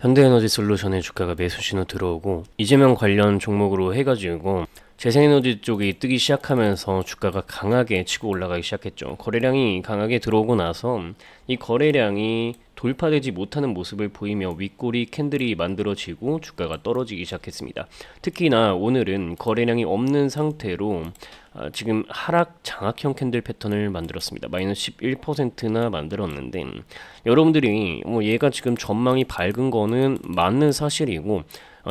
현대에너지 솔루션의 주가가 매수 신호 들어오고 이재명 관련 종목으로 해가지고 재생에너지 쪽이 뜨기 시작하면서 주가가 강하게 치고 올라가기 시작했죠. 거래량이 강하게 들어오고 나서 이 거래량이 돌파되지 못하는 모습을 보이며 윗꼬리 캔들이 만들어지고 주가가 떨어지기 시작했습니다. 특히나 오늘은 거래량이 없는 상태로 아, 지금 하락 장악형 캔들 패턴을 만들었습니다. 마이너스 11%나 만들었는데 여러분들이 뭐 얘가 지금 전망이 밝은 거는 맞는 사실이고 어,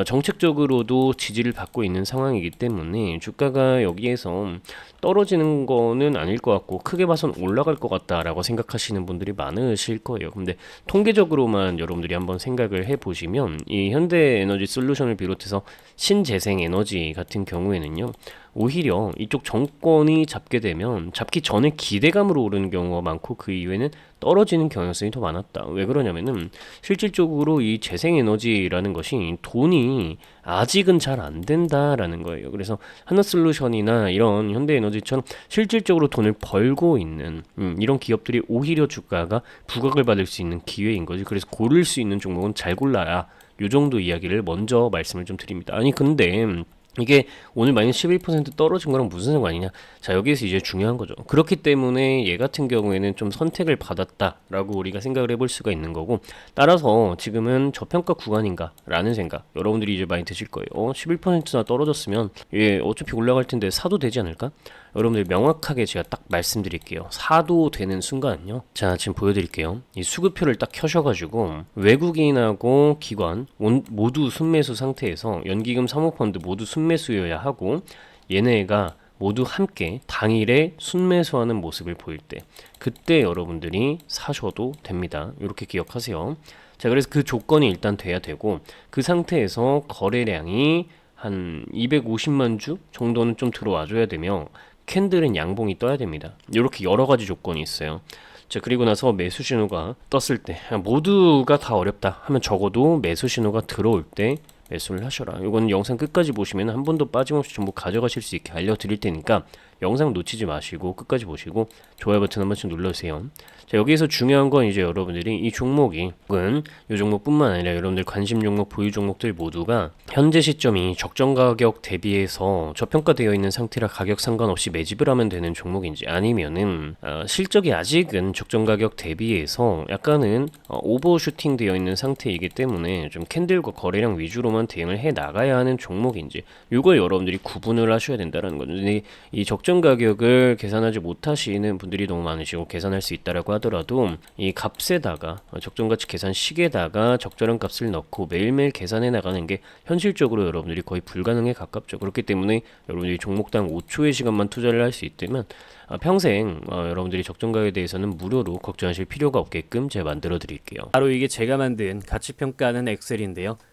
정책적으로도 지지를 받고 있는 상황이기 때문에 주가가 여기에서 떨어지는 거는 아닐 것 같고 크게 봐선 올라갈 것 같다라고 생각하시는 분들이 많으실 거예요. 근데 통계적으로만 여러분들이 한번 생각을 해보시면 이 현대에너지 솔루션을 비롯해서 신재생에너지 같은 경우에는요. 오히려 이쪽 정권이 잡게 되면 잡기 전에 기대감으로 오르는 경우가 많고 그 이후에는 떨어지는 경향성이 더 많았다. 왜 그러냐면은 실질적으로 이 재생에너지라는 것이 돈이 아직은 잘 안 된다라는 거예요. 그래서 하나솔루션이나 이런 현대에너지 처럼 실질적으로 돈을 벌고 있는 음, 이런 기업들이 오히려 주가가 부각을 받을 수 있는 기회인 거지. 그래서 고를 수 있는 종목은 잘 골라야 요 정도 이야기를 먼저 말씀을 좀 드립니다. 아니 근데 이게 오늘 마이너스 11% 떨어진 거랑 무슨 상관이냐? 자, 여기에서 이제 중요한 거죠. 그렇기 때문에 얘 같은 경우에는 좀 선택을 받았다라고 우리가 생각을 해볼 수가 있는 거고, 따라서 지금은 저평가 구간인가 라는 생각, 여러분들이 이제 많이 드실 거예요. 어, 11%나 떨어졌으면 얘 어차피 올라갈 텐데 사도 되지 않을까? 여러분들 명확하게 제가 딱 말씀드릴게요. 사도 되는 순간은요. 자, 지금 보여드릴게요. 이 수급표를 딱 켜셔가지고 외국인하고 기관 온- 모두 순매수 상태에서 연기금 사모펀드 모두 순매수여야 하고 얘네가 모두 함께 당일에 순매수하는 모습을 보일 때 그때 여러분들이 사셔도 됩니다. 이렇게 기억하세요. 자, 그래서 그 조건이 일단 돼야 되고 그 상태에서 거래량이 한 250만 주 정도는 좀 들어와 줘야 되며 캔들은 양봉이 떠야 됩니다. 이렇게 여러 가지 조건이 있어요. 자 그리고 나서 매수 신호가 떴을 때 아, 모두가 다 어렵다 하면 적어도 매수 신호가 들어올 때 매수를 하셔라. 이건 영상 끝까지 보시면 한 번도 빠짐없이 전부 가져가실 수 있게 알려드릴 테니까 영상 놓치지 마시고 끝까지 보시고 좋아요 버튼 한 번씩 눌러주세요. 자 여기에서 중요한 건 이제 여러분들이 이 종목이 혹은 이 종목뿐만 아니라 여러분들 관심 종목 보유 종목들 모두가 현재 시점이 적정 가격 대비해서 저평가되어 있는 상태라 가격 상관없이 매집을 하면 되는 종목인지 아니면은 어, 실적이 아직은 적정 가격 대비해서 약간은 어, 오버슈팅 되어 있는 상태이기 때문에 좀 캔들과 거래량 위주로만 대응을 해 나가야 하는 종목인지 이걸 여러분들이 구분을 하셔야 된다는 거죠. 근데 이 적정 가격을 계산하지 못하시는 분들이 너무 많으시고 계산할 수 있다라고 하더라도 이 값에다가 어, 적정 가치 계산 식에다가 적절한 값을 넣고 매일매일 계산해 나가는 게 현실적으로 여러분들이 거의 불가능에 가깝죠. 그렇기 때문에 여러분들이 종목당 5초의 시간만 투자를 할 수 있다면 아, 평생 어, 여러분들이 적정 가격에 대해서는 무료로 걱정하실 필요가 없게끔 제가 만들어 드릴게요. 바로 이게 제가 만든 가치 평가하는 엑셀인데요.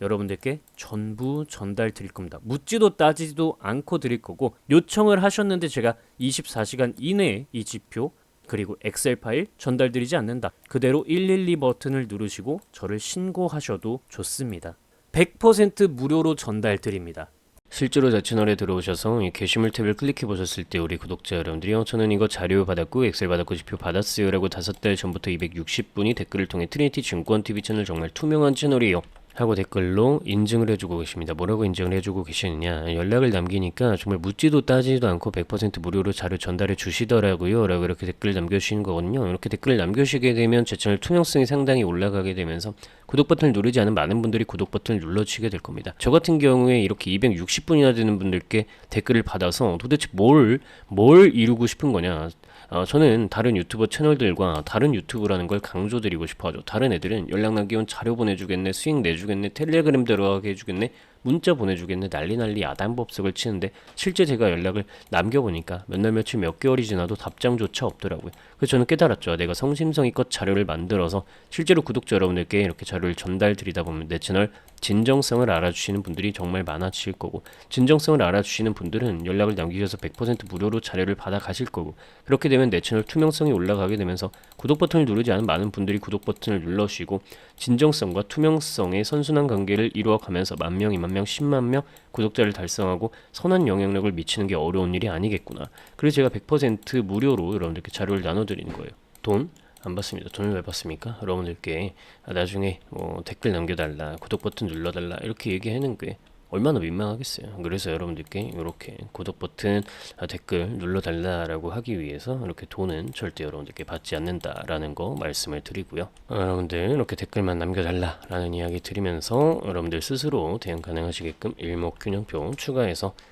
여러분들께 전부 전달 드릴 겁니다. 묻지도 따지지도 않고 드릴 거고 요청을 하셨는데 제가 24시간 이내에 이 지표 그리고 엑셀 파일 전달 드리지 않는다. 그대로 112 버튼을 누르시고 저를 신고하셔도 좋습니다. 100% 무료로 전달 드립니다. 실제로 제 채널에 들어오셔서 이 게시물 탭을 클릭해 보셨을 때 우리 구독자 여러분들이 요 저는 이거 자료 받았고 엑셀 받았고 지표 받았어요 라고 다섯 달 전부터 260분이 댓글을 통해 트리니티 증권TV 채널 정말 투명한 채널이에요 하고 댓글로 인증을 해주고 계십니다. 뭐라고 인증을 해주고 계시느냐 연락을 남기니까 정말 묻지도 따지지도 않고 100% 무료로 자료 전달해 주시더라고요 라고 이렇게 댓글 남겨주시는 거거든요. 이렇게 댓글 남겨주시게 되면 제 채널 투명성이 상당히 올라가게 되면서 구독 버튼을 누르지 않은 많은 분들이 구독 버튼을 눌러주시게 될 겁니다. 저 같은 경우에 이렇게 260분이나 되는 분들께 댓글을 받아서 도대체 뭘, 뭘 이루고 싶은 거냐. 어, 저는 다른 유튜버 채널들과 다른 유튜브라는 걸 강조드리고 싶어 하죠. 다른 애들은 연락 남기면 자료 보내주겠네, 수익 내주겠네, 텔레그램 들어가게 해주겠네, 문자 보내주겠네, 난리 난리 야단법석을 치는데 실제 제가 연락을 남겨보니까 몇 날 며칠 몇 개월이 지나도 답장조차 없더라고요. 그래서 저는 깨달았죠. 내가 성심성의껏 자료를 만들어서 실제로 구독자 여러분들께 이렇게 자료를 전달 드리다 보면 내 채널 진정성을 알아주시는 분들이 정말 많아질 거고 진정성을 알아주시는 분들은 연락을 남기셔서 100% 무료로 자료를 받아 가실 거고 그렇게 되면 내 채널 투명성이 올라가게 되면서 구독 버튼을 누르지 않은 많은 분들이 구독 버튼을 눌러주시고 진정성과 투명성의 선순환 관계를 이루어가면서 만 명, 이만 명, 10만 명 구독자를 달성하고 선한 영향력을 미치는 게 어려운 일이 아니겠구나. 그래서 제가 100% 무료로 여러분들께 자료를 나눠드리는 거예요. 돈? 안 받습니다. 돈을 왜 받습니까? 여러분들께 나중에 뭐 댓글 남겨달라, 구독 버튼 눌러달라 이렇게 얘기하는 게 얼마나 민망하겠어요. 그래서 여러분들께 이렇게 구독 버튼, 아, 댓글 눌러달라라고 하기 위해서 이렇게 돈은 절대 여러분들께 받지 않는다라는 거 말씀을 드리고요. 어, 여러분들 이렇게 댓글만 남겨달라라는 이야기 드리면서 여러분들 스스로 대응 가능하시게끔 일목균형표 추가해서 아,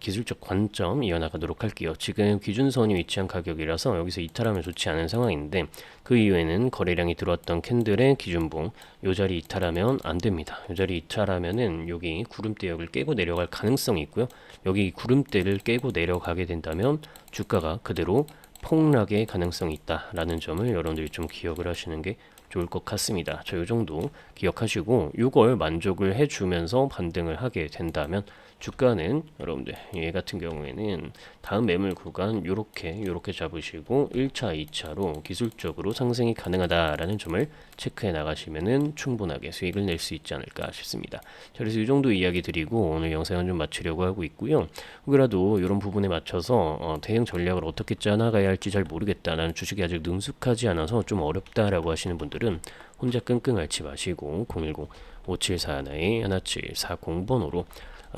기술적 관점 이어나가도록 할게요. 지금 기준선이 위치한 가격이라서 여기서 이탈하면 좋지 않은 상황인데 그 이후에는 거래량이 들어왔던 캔들의 기준봉 요 자리 이탈하면 안 됩니다. 요 자리 이탈하면은 여기 구름대역을 깨고 내려갈 가능성이 있고요. 여기 구름대를 깨고 내려가게 된다면 주가가 그대로 폭락의 가능성이 있다라는 점을 여러분들이 좀 기억을 하시는 게 좋을 것 같습니다. 저 요 정도 기억하시고 이걸 만족을 해주면서 반등을 하게 된다면 주가는 여러분들 얘 같은 경우에는 다음 매물 구간 요렇게 요렇게 잡으시고 1차, 2차로 기술적으로 상승이 가능하다라는 점을 체크해 나가시면은 충분하게 수익을 낼 수 있지 않을까 싶습니다. 자, 그래서 이 정도 이야기 드리고 오늘 영상은 좀 마치려고 하고 있고요. 혹여라도 이런 부분에 맞춰서 어, 대응 전략을 어떻게 짜나가야 할지 잘 모르겠다. 나는 주식이 아직 능숙하지 않아서 좀 어렵다라고 하시는 분들은 혼자 끙끙 앓지 마시고 010 5741-1740번으로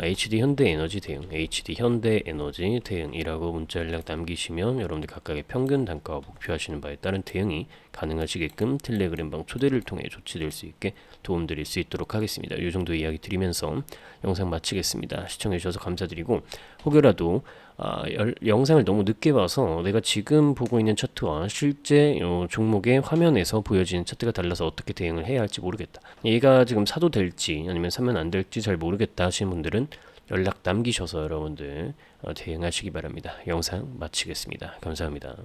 HD 현대에너지 대응, HD 현대에너지 대응이라고 문자를 남기시면 여러분들 각각의 평균 단가와 목표하시는 바에 따른 대응이 가능하시게끔 텔레그램방 초대를 통해 조치될 수 있게 도움드릴 수 있도록 하겠습니다. 이 정도 이야기 드리면서 영상 마치겠습니다. 시청해 주셔서 감사드리고 혹여라도 아, 열- 영상을 너무 늦게 봐서 내가 지금 보고 있는 차트와 실제 어, 종목의 화면에서 보여지는 차트가 달라서 어떻게 대응을 해야 할지 모르겠다. 얘가 지금 사도 될지 아니면 사면 안 될지 잘 모르겠다 하시는 분들은 연락 남기셔서 여러분들 어, 대응하시기 바랍니다. 영상 마치겠습니다. 감사합니다.